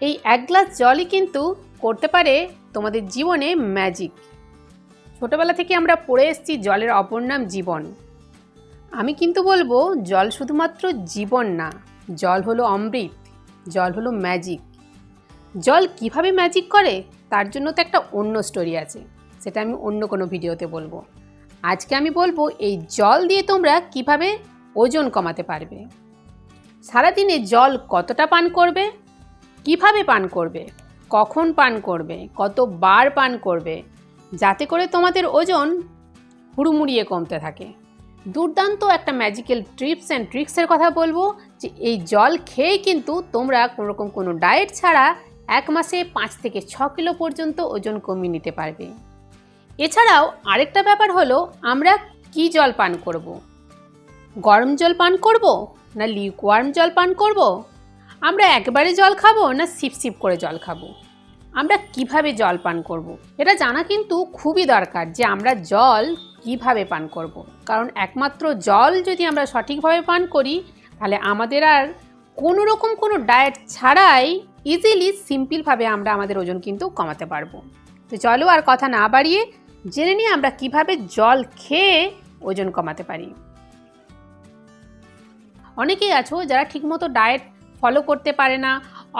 এই এক গ্লাস জলই কিন্তু করতে পারে তোমাদের জীবনে ম্যাজিক ছোটবেলা থেকে আমরা পড়ে এসেছি জলের অপর নাম জীবন। আমি কিন্তু বলব জল শুধুমাত্র জীবন না, জল হলো অমৃত, জল হলো ম্যাজিক জল কীভাবে ম্যাজিক করে? তার জন্য তো একটা অন্য স্টোরি আছে, সেটা আমি অন্য কোনো ভিডিওতে বলব। আজকে আমি বলব এই জল দিয়ে তোমরা কীভাবে ওজন কমাতে পারবে। সারাদিনে জল কতটা পান করবে? কীভাবে পান করবে? কখন পান করবে? কতবার পান করবে? যাতে করে তোমাদের ওজন হুড়ুমুড়িয়ে কমতে থাকে। দুর্দান্ত একটা ম্যাজিক্যাল ট্রিপস অ্যান্ড ট্রিক্সের কথা বলব যে এই জল খেয়ে কিন্তু তোমরা কোনোরকম কোনো ডায়েট ছাড়া এক মাসে পাঁচ থেকে ছ কিলো পর্যন্ত ওজন কমিয়ে নিতে পারবে। এছাড়াও আরেকটা ব্যাপার হলো, আমরা কি জল পান করব। গরম জল পান করব? না লিকুয়ার্ম জল পান করব? আমরা একবারে জল খাব না সিপ সিপ করে জল খাব আমরা কীভাবে জল পান করব। এটা জানা কিন্তু খুবই দরকার যে আমরা জল কীভাবে পান করব। কারণ একমাত্র জল যদি আমরা সঠিকভাবে পান করি, তাহলে আমাদের আর কোনো রকম কোনো ডায়েট ছাড়াই ইজিলি সিম্পলভাবে আমরা আমাদের ওজন কিন্তু কমাতে পারব তো চলো আর কথা না বাড়িয়ে জেনে নিয়ে আমরা কীভাবে জল খেয়ে ওজন কমাতে পারি অনেকেই আছো যারা ঠিকমতো ডায়েট ফলো করতে পারে না,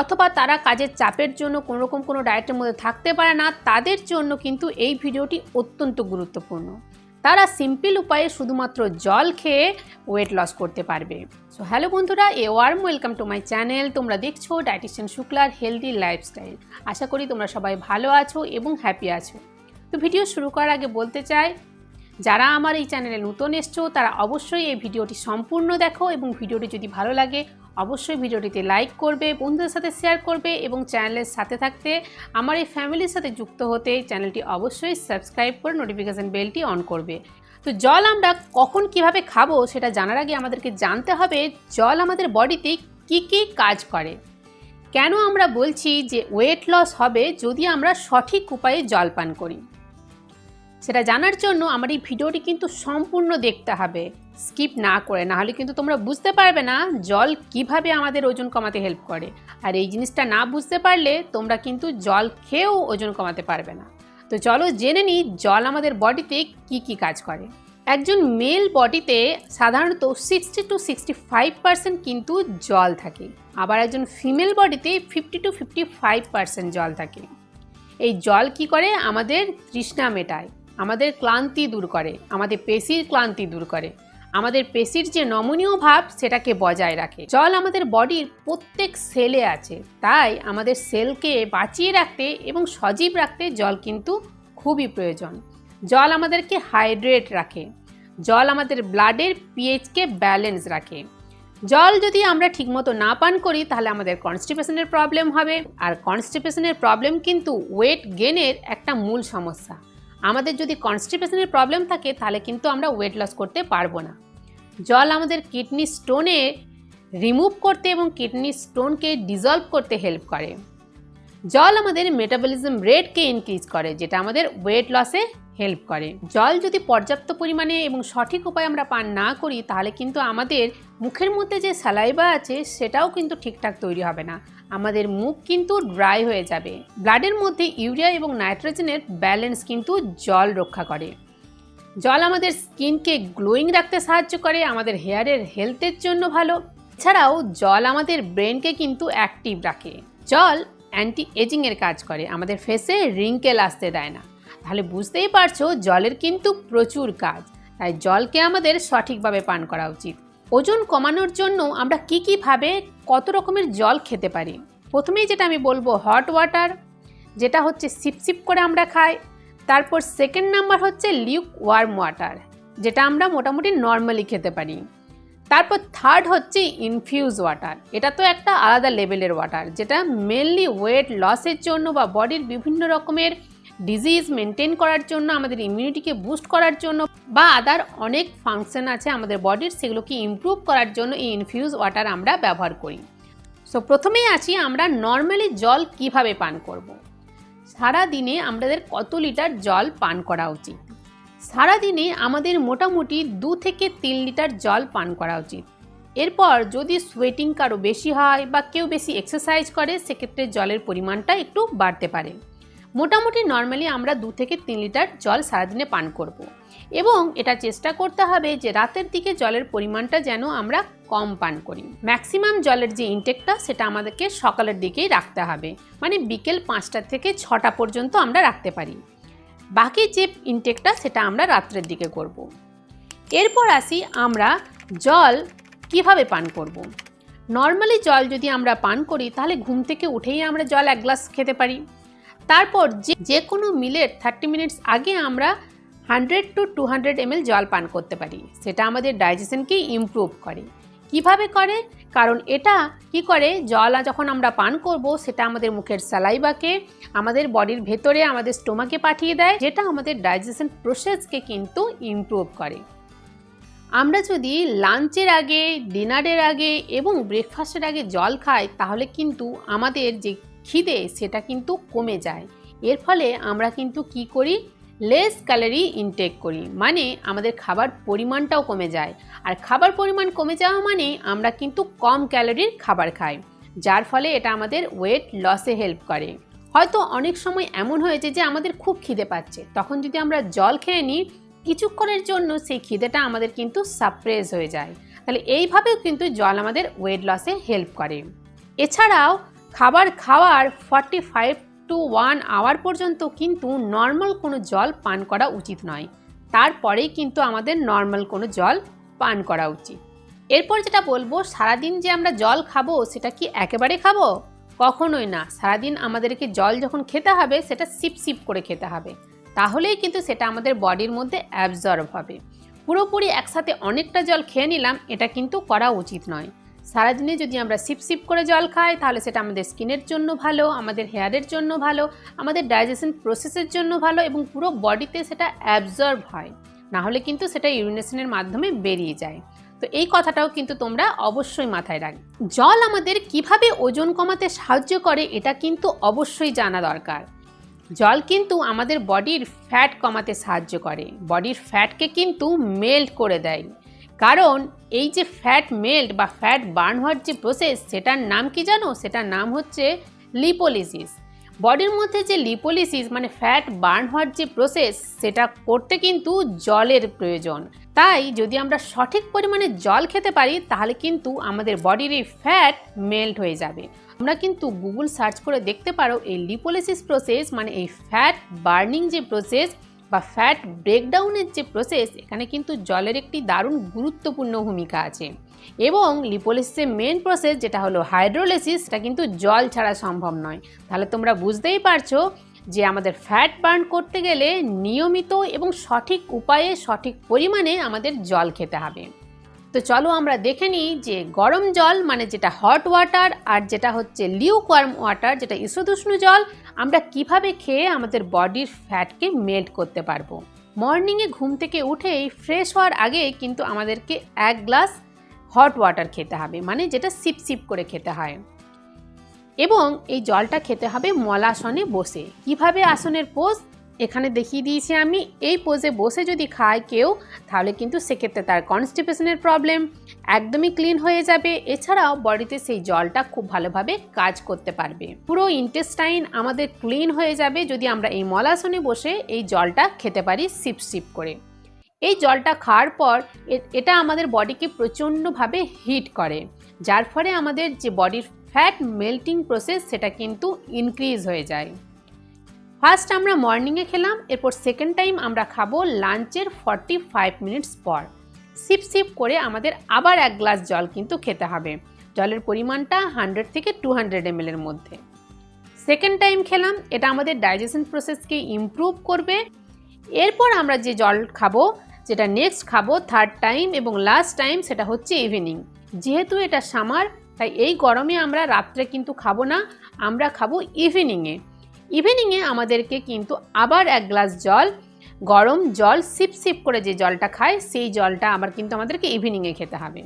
অথবা তারা কাজের চাপের জন্য কোনো রকম কোনো ডায়েটের মধ্যে থাকতে পারে না, তাদের জন্য কিন্তু এই ভিডিওটি অত্যন্ত গুরুত্বপূর্ণ। তারা সিম্পল উপায়ে শুধুমাত্র জল খেয়ে ওয়েট লস করতে পারবে। সো হ্যালো বন্ধুরা, a warm welcome to my channel তোমরা দেখছ ডায়েটিশিয়ান শুক্লার হেলদি লাইফস্টাইল আশা করি তোমরা সবাই ভালো আছো এবং হ্যাপি আছো। তো ভিডিও শুরু করার আগে বলতে চাই, যারা আমার এই চ্যানেলে নতুন এসছো, তারা অবশ্যই এই ভিডিওটি সম্পূর্ণ দেখো এবং ভিডিওটি যদি ভালো লাগে অবশ্যই ভিডিওটিতে লাইক করবে, বন্ধুদের সাথে শেয়ার করবে এবং চ্যানেলের সাথে থাকতে আমার এই ফ্যামিলির সাথে যুক্ত হতে চ্যানেলটি অবশ্যই সাবস্ক্রাইব করে নোটিফিকেশান বেলটি অন করবে। তো জল আমরা কখন কীভাবে খাব সেটা জানার আগে আমাদেরকে জানতে হবে জল আমাদের বডিতে কী কী কাজ করে। কেন আমরা বলছি যে ওয়েট লস হবে যদি আমরা সঠিক উপায়ে জল পান করি? সেটা জানার জন্য আমার এই ভিডিওটি কিন্তু সম্পূর্ণ দেখতে হবে। স্কিপ না করে না হলে কিন্তু তোমরা বুঝতে পারবে না জল কীভাবে আমাদের ওজন কমাতে হেল্প করে। আর এই জিনিসটা না বুঝতে পারলে তোমরা কিন্তু জল খেয়েও ওজন কমাতে পারবে না। তো চলো জেনে নিই জল আমাদের বডিতে কি কি কাজ করে। একজন মেল বডিতে সাধারণত sixty two sixty five percent কিন্তু জল থাকে। আবার একজন ফিমেল বডিতে fifty two fifty five percent জল থাকে। এই জল কি করে? আমাদের তৃষ্ণা মেটায়। আমাদের ক্লান্তি দূর করে, আমাদের পেশির ক্লান্তি দূর করে। আমাদের পেশির যে নমনীয় ভাব, সেটাকে বজায় রাখে। জল আমাদের বডির প্রত্যেক সেলে আছে। তাই আমাদের সেলকে বাঁচিয়ে রাখতে এবং সজীব রাখতে জল কিন্তু খুবই প্রয়োজন। জল আমাদেরকে হাইড্রেট রাখে। জল আমাদের ব্লাডের পিএইচকে ব্যালেন্স রাখে। জল যদি আমরা ঠিকমতো না পান করি, তাহলে আমাদের কনস্টিপেশনের প্রবলেম হবে। আর কনস্টিপেশনের প্রবলেম কিন্তু ওয়েট গেনের একটা মূল সমস্যা। আমাদের যদি কনস্টিপেশনের প্রবলেম থাকে, তাহলে কিন্তু আমরা ওয়েট লস করতে পারব না। জল আমাদের কিডনি স্টোনে রিমুভ করতে এবং কিডনি স্টোনকে ডিজলভ করতে হেল্প করে। জল আমাদের মেটাবলিজম রেটকে ইনক্রিজ করে, যেটা আমাদের ওয়েট লসে হেল্প করে। জল যদি পর্যাপ্ত পরিমাণে এবং সঠিক উপায়ে আমরা পান না করি, তাহলে কিন্তু আমাদের মুখের মধ্যে যে স্যালাইবা আছে, সেটাও কিন্তু ঠিকঠাক তৈরি হবে না। আমাদের মুখ কিন্তু ড্রাই হয়ে যাবে। ব্লাডের মধ্যে ইউরিয়া এবং নাইট্রোজেনের ব্যালেন্স কিন্তু জল রক্ষা করে। জল আমাদের স্কিনকে গ্লোয়িং রাখতে সাহায্য করে, আমাদের হেয়ারের হেলথের জন্য ভালো। এছাড়াও জল আমাদের ব্রেনকে কিন্তু অ্যাক্টিভ রাখে। জল অ্যান্টি এজিংয়ের কাজ করে, আমাদের ফেসে রিঙ্কেল আসতে দেয় না। তাহলে বুঝতেই পারছ, জলের কিন্তু প্রচুর কাজ। তাই জলকে আমাদের সঠিকভাবে পান করা উচিত। ওজন কমানোর জন্য আমরা কী কীভাবে কত রকমের জল খেতে পারি? প্রথমেই যেটা আমি বলব হট ওয়াটার যেটা হচ্ছে সিপসিপ করে আমরা খাই। তারপর সেকেন্ড নাম্বার হচ্ছে লিউক ওয়ার্ম ওয়াটার যেটা আমরা মোটামুটি নর্মালি খেতে পারি। তারপর থার্ড হচ্ছে ইনফিউজ ওয়াটার এটা তো একটা আলাদা লেভেলের ওয়াটার যেটা মেনলি ওয়েট লসের জন্য বা বডির বিভিন্ন রকমের ডিজিজ মেনটেন করার জন্য, আমাদের ইমিউনিটিকে বুস্ট করার জন্য বা আদার অনেক ফাংশন আছে আমাদের বডির সেগুলোকে ইমপ্রুভ করার জন্য এই ইনফিউজ ওয়াটার আমরা ব্যবহার করি সো প্রথমেই আছি আমরা নর্মালি জল কীভাবে পান করব। সারা দিনে আমাদের কত লিটার জল পান করা উচিত সারা দিনে আমাদের মোটামুটি দু থেকে তিন লিটার জল পান করা উচিত এরপর যদি সোয়েটিং কারও বেশি হয় বা কেউ বেশি এক্সারসাইজ করে, সেক্ষেত্রে জলের পরিমাণটা একটু বাড়তে পারে মোটামুটি নর্মালি আমরা দু থেকে তিন লিটার জল সারাদিনে পান করব। এবং এটা চেষ্টা করতে হবে যে রাতের দিকে জলের পরিমাণটা যেন আমরা কম পান করি ম্যাক্সিমাম জলের যে ইনটেকটা সেটা আমাদেরকে সকালের দিকেই রাখতে হবে মানে বিকেল পাঁচটা থেকে ছটা পর্যন্ত আমরা রাখতে পারি বাকি যে ইনটেকটা সেটা আমরা রাত্রের দিকে করব। এরপর আসি আমরা জল কীভাবে পান করব। নর্মালি জল যদি আমরা পান করি, তাহলে ঘুম থেকে উঠেই আমরা জল এক গ্লাস খেতে পারি তারপর যে যে কোনো মিলের থার্টি মিনিটস আগে আমরা hundred to two hundred ml জল পান করতে পারি। সেটা আমাদের ডাইজেশনকে ইমপ্রুভ করে। কীভাবে করে? কারণ এটা কি করে? জল যখন আমরা পান করব, সেটা আমাদের মুখের সালাইবাকে আমাদের বডির ভেতরে, আমাদের স্টোমাকে পাঠিয়ে দেয়, যেটা আমাদের ডাইজেশন প্রসেসকে কিন্তু ইমপ্রুভ করে। আমরা যদি লাঞ্চের আগে, ডিনারের আগে এবং ব্রেকফাস্টের আগে জল খাই, তাহলে কিন্তু আমাদের যে খিদে, সেটা কিন্তু কমে যায়। এর ফলে আমরা কিন্তু কি করি? লেস ক্যালোরি ইনটেক করি মানে আমাদের খাবার পরিমাণটাও কমে যায়। আর খাবার পরিমাণ কমে যাওয়া মানে আমরা কিন্তু কম ক্যালোরির খাবার খাই, যার ফলে এটা আমাদের ওয়েট লসে হেল্প করে। হয়তো অনেক সময় এমন হয়েছে যে আমাদের খুব খিদে পাচ্ছে, তখন যদি আমরা জল খেয়ে নিই, কিছুক্ষণের জন্য সেই খিদেটা আমাদের কিন্তু সাপ্রেস হয়ে যায়। তাহলে এইভাবেও কিন্তু জল আমাদের ওয়েট লসে হেল্প করে। এছাড়াও খাবার খাওয়ার forty five to one hour পর্যন্ত কিন্তু নর্মাল কোনো জল পান করা উচিত নয়। তারপরেই কিন্তু আমাদের নর্মাল কোনো জল পান করা উচিত। এরপর যেটা বলব, সারাদিন যে আমরা জল খাব, সেটা কি একেবারে খাব? কখনোই না। সারাদিন আমাদেরকে জল যখন খেতে হবে, সেটা সিপ সিপ করে খেতে হবে। তাহলেই কিন্তু সেটা আমাদের বডির মধ্যে অ্যাবজর্ব হবে। পুরোপুরি একসাথে অনেকটা জল খেয়ে নিলাম, এটা কিন্তু করা উচিত নয়। সারাদিনে যদি আমরা সিপ সিপ করে জল খাই, তাহলে সেটা আমাদের স্কিনের জন্য ভালো, আমাদের হেয়ারের জন্য ভালো, আমাদের ডাইজেশন প্রসেসের জন্য ভালো এবং পুরো বডিতে সেটা অ্যাবজর্ব হয়। না হলে কিন্তু সেটা ইউরিনেশনের মাধ্যমে বেরিয়ে যায়। তো এই কথাটাও কিন্তু তোমরা অবশ্যই মাথায় রাখ। জল আমাদের কীভাবে ওজন কমাতে সাহায্য করে, এটা কিন্তু অবশ্যই জানা দরকার। জল কিন্তু আমাদের বডির ফ্যাট কমাতে সাহায্য করে। বডির ফ্যাটকে কিন্তু মেল্ট করে দেয়। কারণ এই যে ফ্যাট মেল্ট বা ফ্যাট বার্ন হওয়ার যে প্রসেস সেটার নাম কি জানো? সেটার নাম হচ্ছে লিপোলিসিস বডির মধ্যে যে লিপোলিসিস মানে ফ্যাট বার্ন হওয়ার যে প্রসেস সেটা করতে কিন্তু জলের প্রয়োজন। তাই যদি আমরা সঠিক পরিমাণে জল খেতে পারি, তাহলে কিন্তু আমাদের বডির এই ফ্যাট মেল্ট হয়ে যাবে। আমরা কিন্তু গুগল সার্চ করে দেখতে পারো, এই লিপোলিসিস প্রসেস মানে এই ফ্যাট বার্নিং যে প্রসেস বা ফ্যাট ব্রেকডাউনের যে প্রসেস এখানে কিন্তু জলের একটি দারুণ গুরুত্বপূর্ণ ভূমিকা আছে। এবং লিপোলিসিসের মেন প্রসেস যেটা হলো হাইড্রোলেসিস কিন্তু জল ছাড়া সম্ভব নয়। তাহলে তোমরা বুঝতেই পারছ যে আমাদের ফ্যাট বার্ন করতে গেলে নিয়মিত এবং সঠিক উপায়ে সঠিক পরিমাণে আমাদের জল খেতে হবে। তো চলো আমরা দেখে নিই যে গরম জল মানে যেটা হট ওয়াটার আর যেটা হচ্ছে লিউ ওয়ার্ম ওয়াটার যেটা ইসুদুষ্ণ জল, আমরা কীভাবে খেয়ে আমাদের বডির ফ্যাটকে মেল্ট করতে পারব? মর্নিংয়ে ঘুম থেকে উঠেই ফ্রেশ হওয়ার আগে কিন্তু আমাদেরকে এক গ্লাস হট ওয়াটার খেতে হবে মানে যেটা সিপ সিপ করে খেতে হয়। এবং এই জলটা খেতে হবে মলাসনে বসে। কীভাবে আসনের পোজ এখানে দেখিয়ে দিয়েছি আমি, এই পোজে বসে যদি খায় কেউ, তাহলে কিন্তু সেক্ষেত্রে তার কনস্টিপেশনের প্রবলেম একদমই ক্লিন হয়ে যাবে। এছাড়াও বডিতে সেই জলটা খুব ভালোভাবে কাজ করতে পারবে। পুরো ইন্টেস্টাইন আমাদের ক্লিন হয়ে যাবে যদি আমরা এই মলাসনে বসে এই জলটা খেতে পারি সিপ সিপ করে। এই জলটা খাওয়ার পর এটা আমাদের বডিকে প্রচণ্ডভাবে হিট করে, যার ফলে আমাদের যে বডির ফ্যাট মেল্টিং প্রসেস সেটা কিন্তু ইনক্রিজ হয়ে যায়। ফার্স্ট আমরা মর্নিংয়ে খেলাম, এরপর সেকেন্ড টাইম আমরা খাব লাঞ্চের ফর্টি ফাইভ মিনিটস পর। সিপ সিপ করে আমাদের আবার এক গ্লাস জল কিন্তু খেতে হবে। জলের পরিমাণটা হান্ড্রেড থেকে টু হান্ড্রেড এম এর মধ্যে। সেকেন্ড টাইম খেলাম, এটা আমাদের ডাইজেশন প্রসেসকে ইমপ্রুভ করবে। এরপর আমরা যে জল খাব, যেটা নেক্সট খাব থার্ড টাইম এবং লাস্ট টাইম সেটা হচ্ছে ইভিনিং যেহেতু এটা সামার তাই এই গরমে আমরা রাত্রে কিন্তু খাব না, আমরা খাব ইভিনিংয়ে ইভিনিংয়ে আমাদেরকে কিন্তু আবার এক গ্লাস জল, গরম জল সিপ সিপ করে যে জলটা খায়, সেই জলটা আবার কিন্তু আমাদেরকে ইভিনিংয়ে খেতে হবে।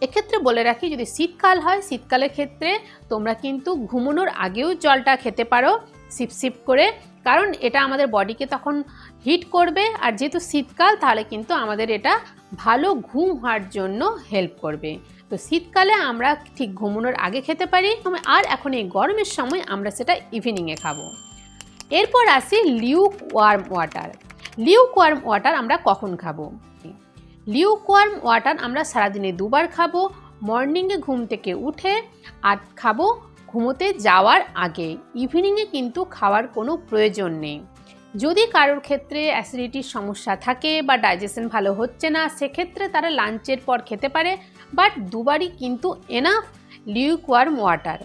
এক্ষেত্রে বলে রাখি, যদি শীতকাল হয়, শীতকালের ক্ষেত্রে তোমরা কিন্তু ঘুমানোর আগেও জলটা খেতে পারো সিপ সিপ করে। কারণ এটা আমাদের বডিকে তখন হিট করবে, আর যেহেতু শীতকাল, তাহলে কিন্তু আমাদের এটা ভালো ঘুম হওয়ার জন্য হেল্প করবে। তো শীতকালে আমরা ঠিক ঘুমানোর আগে খেতে পারি আর এখন এই গরমের সময় আমরা সেটা ইভিনিংয়ে খাব। এরপর আসি lukewarm water lukewarm water আমরা কখন খাব? লিউক ওয়ার্ম ওয়াটার আমরা সারাদিনে দুবার খাব মর্নিংয়ে ঘুম থেকে উঠে আর খাব ঘুমোতে যাওয়ার আগে। ইভিনিংয়ে কিন্তু খাওয়ার কোনো প্রয়োজন নেই। যদি কারোর ক্ষেত্রে অ্যাসিডিটির সমস্যা থাকে বা ডাইজেশন ভালো হচ্ছে না, সেক্ষেত্রে তারা লাঞ্চের পর খেতে পারে বাট দুবারই কিন্তু এনাফ লিউকওয়ার্ম ওয়াটার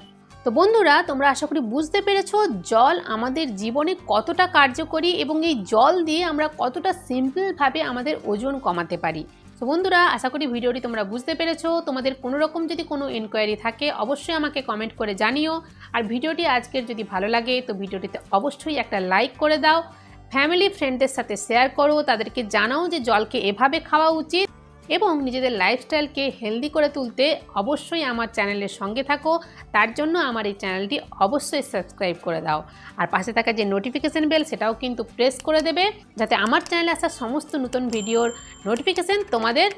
তো বন্ধুরা, তোমরা আশা করি বুঝতে পেরেছ জল আমাদের জীবনে কতটা কার্যকরী এবং এই জল দিয়ে আমরা কতটা সিম্পলভাবে আমাদের ওজন কমাতে পারি। তো বন্ধুরা, আশা করি ভিডিওটি তোমরা বুঝতে পেরেছ। তোমাদের কোনো রকম যদি কোনো এনকোয়ারি থাকে, অবশ্যই আমাকে কমেন্ট করে জানিও। আর ভিডিওটি আজকের যদি ভালো লাগে, তো ভিডিওটিতে অবশ্যই একটা লাইক করে দাও। ফ্যামিলি ফ্রেন্ডদের সাথে শেয়ার করো, তাদেরকে জানাও যে জলকে এভাবে খাওয়া উচিত। এবং নিজেদের লাইফস্টাইলকে হেলদি করে তুলতে অবশ্যই আমার চ্যানেলের সঙ্গে থাকো। তার জন্য আমার এই চ্যানেলটি অবশ্যই সাবস্ক্রাইব করে দাও। আর পাশে থাকা যে নোটিফিকেশান বেল সেটাও কিন্তু প্রেস করে দেবে, যাতে আমার চ্যানেলে আসা সমস্ত নতুন ভিডিওর নোটিফিকেশান তোমাদের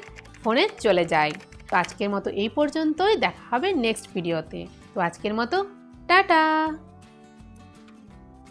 ফোনে চলে যায়। তো আজকের মতো এই পর্যন্তই, দেখা হবে নেক্সট ভিডিওতে তো আজকের মতো, টাটা!